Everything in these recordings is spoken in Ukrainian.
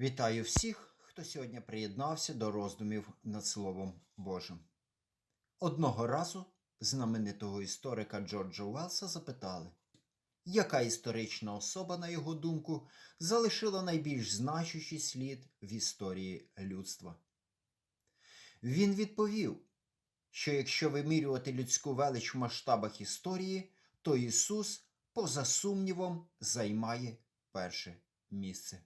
Вітаю всіх, хто сьогодні приєднався до роздумів над Словом Божим. Одного разу знаменитого історика Джорджа Уелса запитали, яка історична особа, на його думку, залишила найбільш значущий слід в історії людства. Він відповів, що якщо вимірювати людську велич в масштабах історії, то Ісус, поза сумнівом, займає перше місце.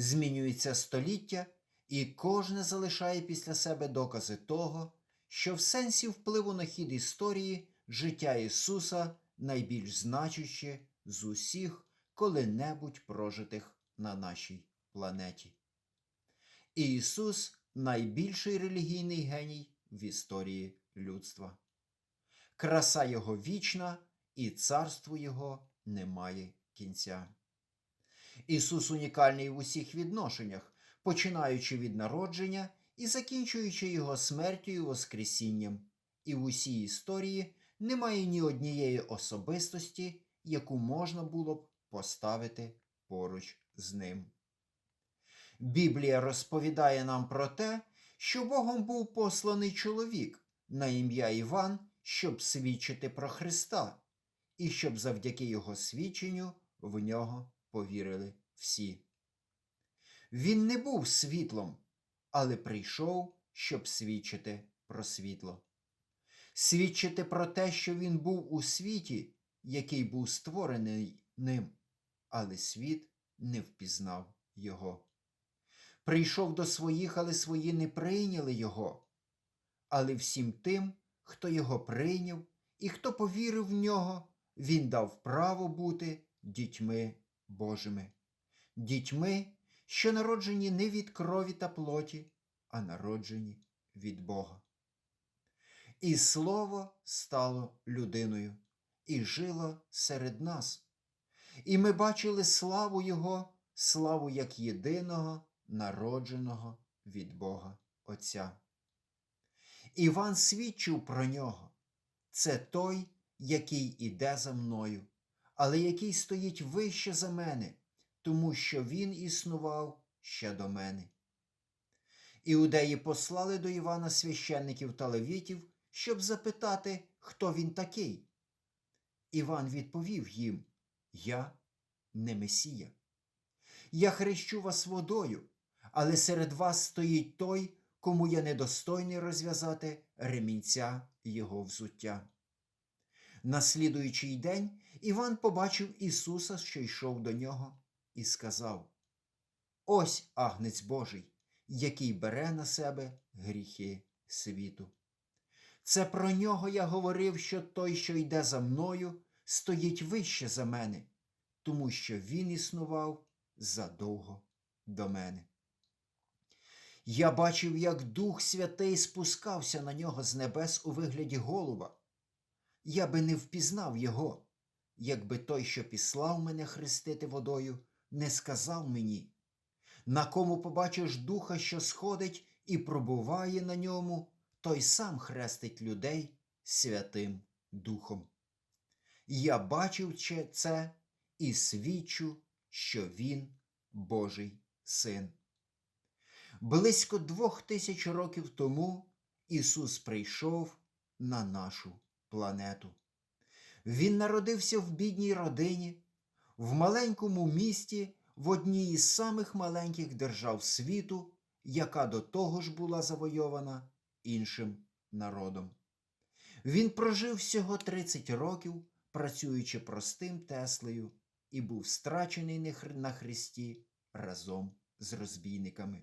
Змінюється століття, і кожне залишає після себе докази того, що в сенсі впливу на хід історії життя Ісуса найбільш значуще з усіх коли-небудь прожитих на нашій планеті. І Ісус найбільший релігійний геній в історії людства. Краса Його вічна, і царству Його немає кінця. Ісус унікальний в усіх відношеннях, починаючи від народження і закінчуючи його смертю і Воскресінням. І в усій історії немає ні однієї особистості, яку можна було б поставити поруч з ним. Біблія розповідає нам про те, що Богом був посланий чоловік на ім'я Іван, щоб свідчити про Христа, і щоб завдяки його свідченню в нього повірили всі. Він не був світлом, але прийшов, щоб свідчити про світло. Свідчити про те, що він був у світі, який був створений ним, але світ не впізнав його. Прийшов до своїх, але свої не прийняли його. Але всім тим, хто його прийняв і хто повірив в нього, він дав право бути дітьми Божими, дітьми, що народжені не від крові та плоті, а народжені від Бога. І Слово стало людиною і жило серед нас. І ми бачили славу Його, славу як єдиного, народженого від Бога Отця. Іван свідчив про нього. Це той, який іде за мною, але який стоїть вище за мене, тому що він існував ще до мене. Іудеї послали до Івана священників та левітів, щоб запитати, хто він такий. Іван відповів їм: Я не Месія. Я хрещу вас водою, але серед вас стоїть той, кому я недостойний розв'язати ремінця його взуття. На слідуючий день Іван побачив Ісуса, що йшов до нього, і сказав: Ось агнець Божий, який бере на себе гріхи світу. Це про нього я говорив, що той, що йде за мною, стоїть вище за мене, тому що він існував задовго до мене. Я бачив, як Дух Святий спускався на нього з небес у вигляді голуба. Я би не впізнав його, якби той, що післав мене хрестити водою, не сказав мені, на кому побачиш духа, що сходить і пробуває на ньому, той сам хрестить людей Святим Духом. Я бачив це і свідчу, що він Божий син. Близько двох тисяч років тому Ісус прийшов на нашу планету. Він народився в бідній родині, в маленькому місті, в одній із самих маленьких держав світу, яка до того ж була завойована іншим народом. Він прожив всього 30 років, працюючи простим Теслею, і був страчений на Христі разом з розбійниками.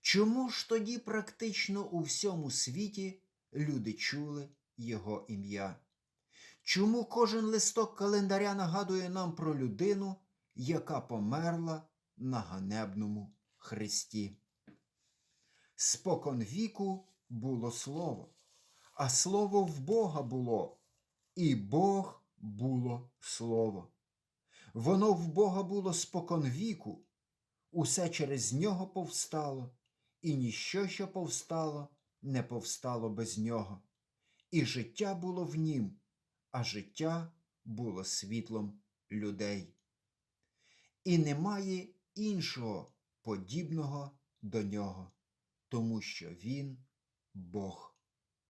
Чому ж тоді практично у всьому світі люди чули його ім'я? Чому кожен листок календаря нагадує нам про людину, яка померла на ганебному хресті? Спокон віку було слово, а слово в Бога було, і Бог було слово. Воно в Бога було спокон віку, усе через нього повстало, і ніщо, що повстало, не повстало без нього. І життя було в нім, а життя було світлом людей. І немає іншого подібного до нього, тому що він Бог.